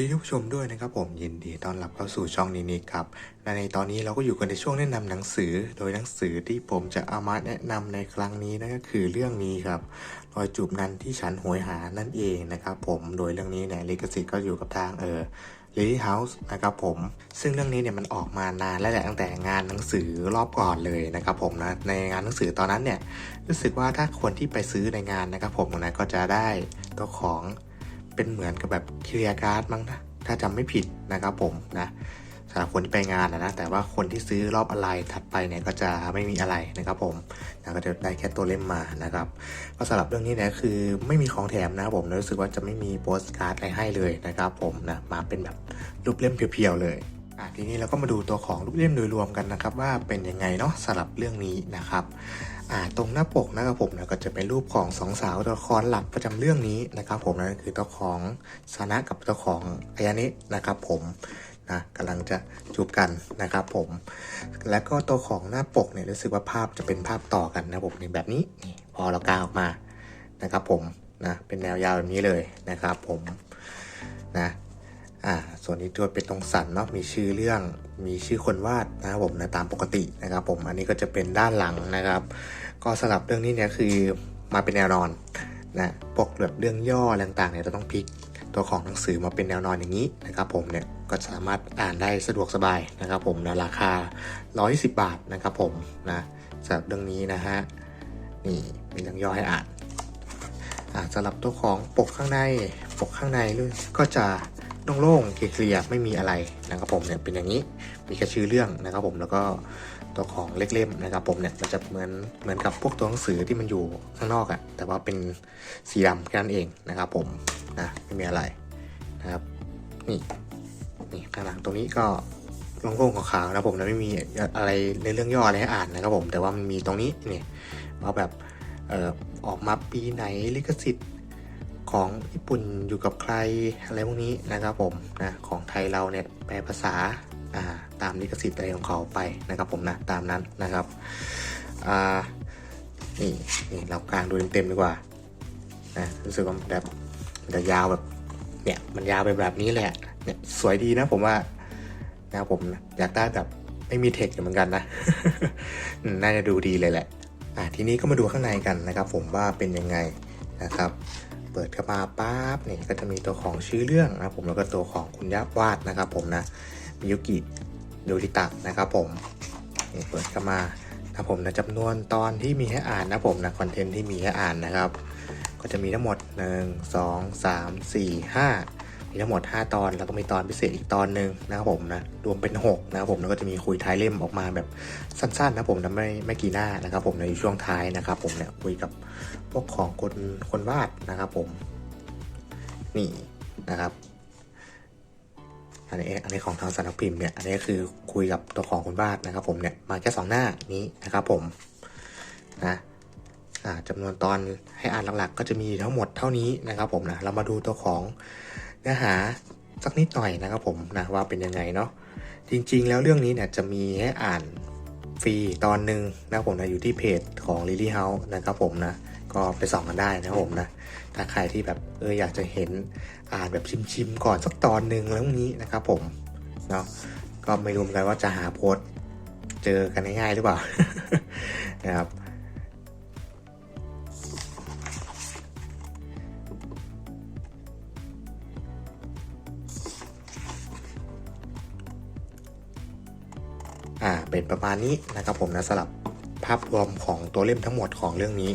ดีทุกผู้ชมด้วยนะครับผมยินดีต้อนรับเข้าสู่ช่องนี้นี้ครับและในตอนนี้เราก็อยู่กันในช่วงแนะนำหนังสือ โดยหนังสือที่ผมจะเอามาแนะนำในครั้งนี้นั่นก็คือเรื่องนี้ครับรอยจูบนั้นที่ฉันโหยหานั่นเองนะครับผมโดยเรื่องนี้เนี่ยลิขสิทธิ์ก็อยู่กับทางเออ Lily House นะครับผมซึ่งเรื่องนี้เนี่ยมันออกมานานแล้วแหละตั้งแต่งานหนังสือรอบก่อนเลยนะครับผมนะในงานหนังสือตอนนั้นเนี่ยรู้สึกว่าถ้าคนที่ไปซื้อในงานนะครับผมนะก็จะได้ตัวของ เป็นเหมือนกับแบบเคลียร์การ์ดมั้งนะถ้าจำไม่ผิดนะครับผมนะสำหรับคนที่ไปงานนะนะแต่ว่าคนที่ซื้อรอบอะไรถัดไปเนี่ยก็จะไม่มีอะไรนะครับผมนะก็จะได้แค่ตัวเล่มมานะครับก็สำหรับเรื่องนี้เนี่ยคือไม่มีของแถมนะครับผมรู้สึกว่าจะไม่มีโปสการ์ดอะไรให้เลยนะครับผมนะมาเป็นแบบรูปเล่มเพียวๆเลยอะทีนี้เราก็มาดูตัวของรูปเล่มโดยรวมกันนะครับ ว่าเป็นยังไงเนาะสำหรับเรื่องนี้นะครับ อ่าตรงหน้าปกนะครับผมนะก็จะเป็นรูปของสองสาวตัวละครหลักประจำเรื่องนี้นะครับผมนั่นคือตัวของซานะกับตัวของอายานินะครับผมนะกำลังจะจูบกันนะครับผม แล้วก็ตัวของหน้าปกเนี่ยรู้สึกว่าภาพจะเป็นภาพต่อกันนะผมในแบบนี้นี่พอเราก้างออกมานะครับผมนะเป็นแนวยาวแบบนี้เลยนะครับผมนะ อ่าส่วนนี้ตัวเป็นตรงสันเนาะมีชื่อเรื่องมีชื่อคนวาดนะครับผมนะตามปกตินะครับ ผมอันนี้ก็จะเป็นด้านหลังนะครับ ก็สำหรับเรื่องนี้เนี่ยคือมาเป็นแนวนอนนะพวกแบบเรื่องย่อต่างๆเนี่ยจะต้องพลิกตัวของหนังสือมาเป็นแนวนอนอย่างนี้นะครับผมเนี่ยก็สามารถอ่านได้สะดวกสบายนะครับ ผมนะราคา120บาทนะครับผมนะสำหรับเรื่องนี้นะฮะนี่มีเรื่องย่อให้อ่านอ่าสำหรับตัวของปกข้างในปกข้างในก็จะ โล่งๆเคลียร์ไม่มีอะไรนะครับผมเนี่ยเป็นอย่างนี้มีแค่ชื่อเรื่องนะครับผมแล้วก็ตัวของเล็กเล่มนะครับผมเนี่ยมันจะเหมือนเหมือนกับพวกตัวหนังสือที่มันอยู่ข้างนอกอะแต่ว่าเป็นสีดำแค่นั้นเองนะครับผมนะไม่มีอะไรนะครับนี่นี่ข้างหลังตรงนี้ก็โล่งๆขาวๆนะผมนะไม่มีอะไรในเรื่องย่ออะไรให้อ่านนะครับผมแต่ว่ามันมีตรงนี้เนี่ยว่าแบบเอ่อออกมาปีไหนลิขสิทธิ์ ของญี่ปุ่นอยู่กับใครอะไรพวกนี้นะครับผมนะของไทยเราเนี่ยแปลภาษาตามลิขสิทธิ์อะไรของเขาไปนะครับผมนะตามนั้นนะครับนี่นี่เรากลางดูเต็มๆดีกว่านะรู้สึกว่าแบบมันจะยาวแบบเนี่ยมันยาวไปแบบนี้แหละเนี่ยสวยดีนะผมว่านะครับผมอยากได้แบบไม่มีเทคเหมือนกันนะ น่าจะดูดีเลยแหละอ่าทีนี้ก็มาดูข้างในกันนะครับ ผมว่าเป็นยังไงนะครับ เปิดเข้ามาปั๊บเนี่ยก็จะมีตัวของชื่อเรื่องนะครับผมแล้วก็ตัวของคุณยับวาดนะครับ ผมนะมิยุกิโดริตะนะครับผมนี่เปิดเข้ามานะผมนะจำนวนตอนที่มีให้อ่านนะผมนะคอนเทนต์ที่มีให้อ่านนะครับ ก็จะมีทั้งหมด 1 2 3 4 5 มีทั้งหมด 5 ตอนแล้วก็มีตอนพิเศษอีกตอนหนึ่งนะครับผมนะรวมเป็น 6 นะครับผมแล้วก็จะมีคุยท้ายเล่มออกมาแบบสั้นๆนะผมนะไม่ไม่กี่หน้านะครับผมในช่วงท้ายนะครับผมเนี่ยคุยกับพวกของคนคนวาดนะครับผมนี่นะครับอันนี้อันนี้ของทางสำนักพิมพ์เนี่ยอันนี้คือคุยกับตัวของคุณวาดนะครับผมเนี่ยมาแค่สองหน้านี้นะครับผมนะอ่าจำนวนตอนให้อ่านหลักๆ ก็จะมีทั้งหมดเท่านี้นะครับผมนะเรามาดูตัวของ นื้อหาสักนิดหน่อยนะครับผมนะว่าเป็นยังไงเนาะจริงๆ แล้วเรื่องนี้เนี่ยจะมีให้อ่านฟรีตอนหนึ่งนะครับผมนะอยู่ที่เพจของ Lily House นะครับผมนะก็ไปส่องกันได้นะครับผมนะถ้าใครที่แบบเอออยากจะเห็นอ่านแบบชิมๆก่อนสักตอนหนึ่งแล้วนี้นะครับผมเนาะก็ไม่รู้เหมือนกันว่าจะหาโพสเจอกันง่ายๆหรือเปล่านะครับ อ่าเป็นประมาณนี้นะครับผมนะสำหรับภาพรวมของตัวเล่มทั้งหมดของเรื่องนี้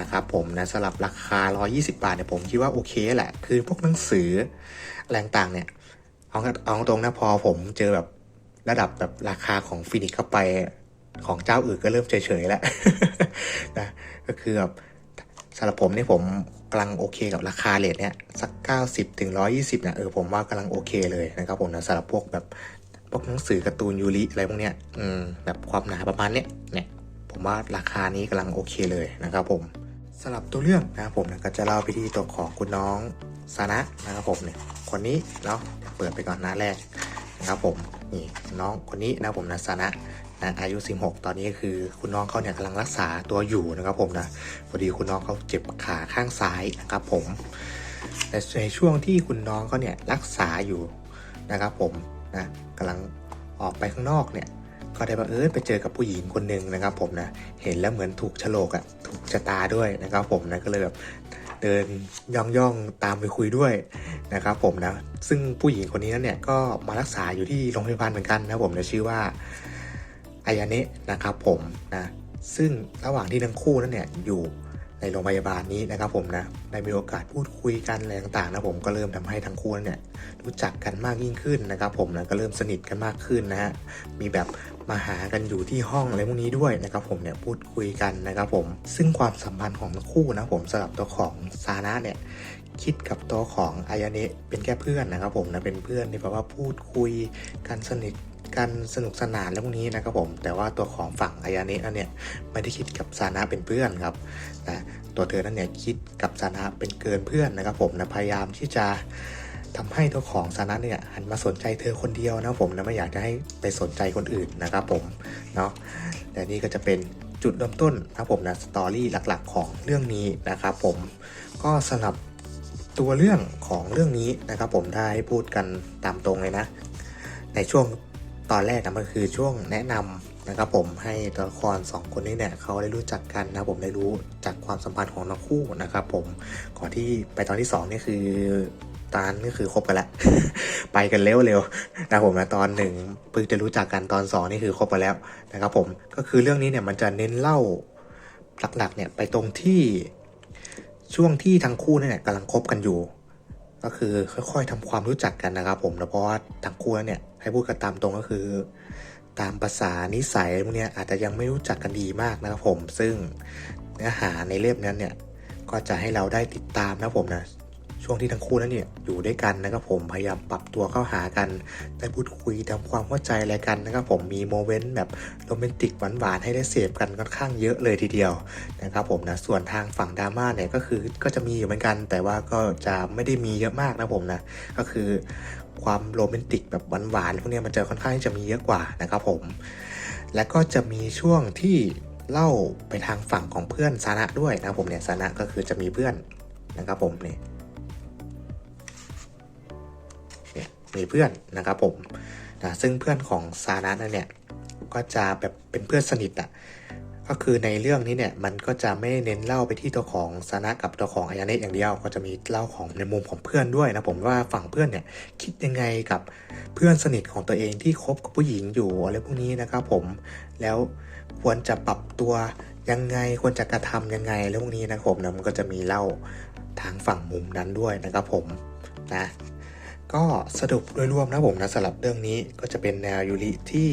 นะครับผมนะสำหรับราคา 120 บาทเนี่ยผมคิดว่าโอเคแหละ คือพวกหนังสืออะไรต่างเนี่ยเอาเอาตรงนะพอผมเจอแบบระดับแบบราคาของฟินิกเข้าไปของเจ้าอื่นก็เริ่มเฉยๆแล้วนะก็คือแบบสำหรับผมเนี่ยผมกำลังโอเคกับราคาเลทเนี่ยสัก 90ถึง120นะเออผมว่ากำลังโอเคเลยนะครับผมนะสำหรับพวกแบบ วกหนังสือการ์ตูนยูริอะไรพวกเนี้ยอืมแบบความหนาประมาณเนี้ยเนี่ยผมว่าราคานี้กำลังโอเคเลยนะครับผมสำหรับตัวเรื่องนะครับผมก็จะเล่าไปที่ตัวของคุณน้องซานะนะครับผมเนี่ยคนนี้เนาะเปิดไปก่อนหน้าแรกนะครับผมนี่น้องคนนี้นะครับผมนะซานะนะอายุ 16 ตอนนี้คือคุณน้องเขาเนี่ยกำลังรักษาตัวอยู่นะครับผมนะพอดีคุณน้องเขาเจ็บขาข้างซ้ายนะครับผมแต่ในช่วงที่คุณน้องเขาเนี่ยรักษาอยู่นะครับผม นะกำลังออกไปข้างนอกเนี่ยก็ได้บังเอิญไปเจอกับผู้หญิงคนหนึ่งนะครับ ผมนะเห็นแล้วเหมือนถูกโฉลกอะถูกชะตาด้วยนะครับ ผมนะก็เลยแบบเดินย่องย่องตามไปคุยด้วยนะครับผมนะซึ่งผู้หญิงคนนี้นั้นเนี่ยก็มารักษาอยู่ที่โรงพยาบาลเหมือนกันนะผมนะชื่อว่าอายาเนะนะครับผมนะซึ่งระหว่างที่ทั้งคู่นั้นเนี่ยอยู่ ในโรงพยาบาลนี้นะครับผมนะได้มีโอกาสพูดคุยกันอะไรต่างๆนะผมก็เริ่มทำให้ทั้งคู่เนี่ยรู้จักกันมากยิ่งขึ้นนะครับผมนะก็เริ่มสนิทกันมากขึ้นนะฮะมีแบบมาหากันอยู่ที่ห้องอะไรพวกนี้ด้วยนะครับผมเนี่ยพูดคุยกันนะครับผม ซึ่งความสัมพันธ์ของทั้งคู่นะผมสำหรับตัวของซานะเนี่ยคิดกับตัวของอายาเนะเป็นแค่เพื่อนนะครับผมนะเป็นเพื่อนที่แบบว่าพูดคุยกันสนิท กันสนุกสนานแล้วพวกนี้นะครับผม แต่ว่าตัวของฝั่งอายาเนะเนี่ยไม่ได้คิดกับซานะเป็นเพื่อนครับนะตัวเธอนั้นเนี่ยคิดกับซานะเป็นเกินเพื่อนนะครับผมนะพยายามที่จะทำให้ตัวของซานะเนี่ยหันมาสนใจเธอคนเดียวนะครับผมนะไม่อยากจะให้ไปสนใจคนอื่นนะครับผมเนาะและนี่ก็จะเป็นจุดเริ่มต้นนะครับผมนะสตอรี่หลักๆ ของเรื่องนี้นะครับผมก็สำหรับตัวเรื่องของเรื่องนี้นะครับผมได้พูดกันตามตรงเลยนะ ในช่วง ตอนแรกนะมันคือช่วงแนะนำนะครับผมให้ตัวละครสองคนนี้เนี่ยเขาได้รู้จักกันนะผมได้รู้จากความสัมพันธ์ของทั้งคู่นะครับผมก่อนที่ไปตอนที่สองนี่คือตอนนี่คือคบกันแล้วไปกันเร็วๆนะผมนะตอนหนึ่งเพิ่งจะรู้จักกันตอนสองนี่คือคบกันแล้วนะครับผมก็คือเรื่องนี้เนี่ยมันจะเน้นเล่าหลักๆเนี่ยไปตรงที่ช่วงที่ทั้งคู่เนี่ยกำลังคบกันอยู่ ก็คือค่อยๆทำความรู้จักกันนะครับ ผมนะเพราะว่าทั้งคู่เนี่ยให้พูดกันตามตรงก็คือ ตามภาษานิสัยพวกเนี้ยอาจจะยังไม่รู้จักกันดีมากนะครับผมซึ่งเนื้อหาในเล่มนั้นเนี่ยก็จะให้เราได้ติดตามนะครับผมนะ ช่วงที่ทั้งคู่นั้นเนี่ยอยู่ด้วยกันนะครับผมพยายามปรับตัวเข้าหากันได้พูดคุยทำความเข้าใจอะไรกันนะครับผมมีโมเมนต์แบบโรแมนติกหวานๆให้ได้เสพกันค่อนข้างเยอะเลยทีเดียวนะครับผมนะส่วนทางฝั่งดราม่าเนี่ยก็คือก็จะมีอยู่เหมือนกัน แต่ว่าก็จะไม่ได้มีเยอะมากนะผมนะก็คือความโรแมนติกแบบหวานๆพวกนี้มันจะค่อนข้างจะมีเยอะกว่านะครับผม แล้วก็จะมีช่วงที่เล่าไปทางฝั่งของเพื่อนซานะด้วยนะครับผมเนี่ยซานะก็คือจะมีเพื่อนนะครับผมเนี่ย มีเพื่อนนะครับผมนะซึ่งเพื่อนของซานะนั่นเนี่ยก็จะแบบเป็นเพื่อนสนิทอะก็คือในเรื่องนี้เนี่ยมันก็จะไม่เน้นเล่าไปที่ตัวของซานะกับตัวของอายาเนะอย่างเดียว ก็จะมีเล่าของในมุมของเพื่อนด้วยนะผมว่าฝั่งเพื่อนเนี่ยคิดยังไงกับเพื่อนสนิทของตัวเองที่คบกับผู้หญิงอยู่อะไรพวกนี้นะครับผมแล้วควรจะปรับตัวยังไงควรจะกระทำยังไงเรื่องพวกนี้นะครับผมนะมันก็จะมีเล่าทางฝั่งมุมนั้นด้วยนะครับผมนะ ก็สรุปโดยรวมนะผมนะสำหรับเรื่องนี้ก็จะเป็นแนวยูริที่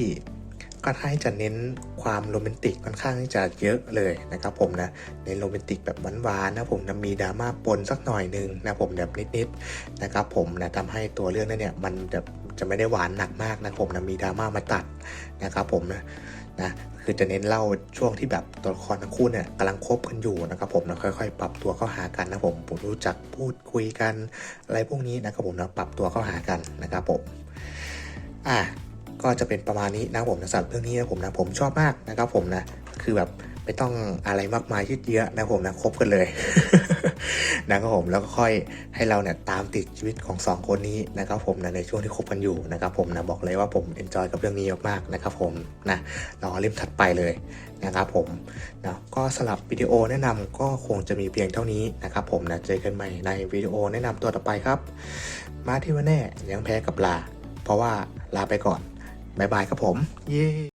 ก็ให้จะเน้นความโรแมนติกค่อนข้างที่จะเยอะเลยนะครับผมนะเน้นโรแมนติกแบบหวานๆนะผมนะมีดราม่าปนสักหน่อยหนึ่งนะผมแบบนิดๆนะครับผมนะทำให้ตัวเรื่องนั้นเนี่ยมันจะจะไม่ได้หวานหนักมากนะผมนะมีดราม่ามาตัดนะครับผมนะ นะคือจะเน้นเล่าช่วงที่แบบตัวละครทั้งคู่เนี่ยกำลังคบกันอยู่นะครับผมนะค่อยๆ ปรับตัวเข้าหากันนะผมผมรู้จักพูดคุยกันอะไรพวกนี้นะครับผมนะปรับตัวเข้าหากันนะครับผมอะก็จะเป็นประมาณนี้นะผมนะสำหรับเรื่องนี้นะผมนะผมชอบมากนะครับผมนะคือแบบไม่ต้องอะไรมากมายยืดเยอะนะผมนะคบกันเลย นะครับผมแล้วก็ค่อยให้เราเนี่ยตามติดชีวิตของสองคนนี้นะครับผมนะในช่วงที่คบกันอยู่นะครับผมนะบอกเลยว่าผมเอนจอยกับเรื่องนี้มากๆนะครับผมนะรอเล่มถัดไปเลยนะครับผมนะก็สลับวิดีโอแนะนำก็คงจะมีเพียงเท่านี้นะครับผมนะเจอกันใหม่ในวิดีโอแนะนำตัวต่อไปครับ มาที่ว่าแน่ยังแพ้กับลา เพราะว่าลาไปก่อนบายบายครับผม เย้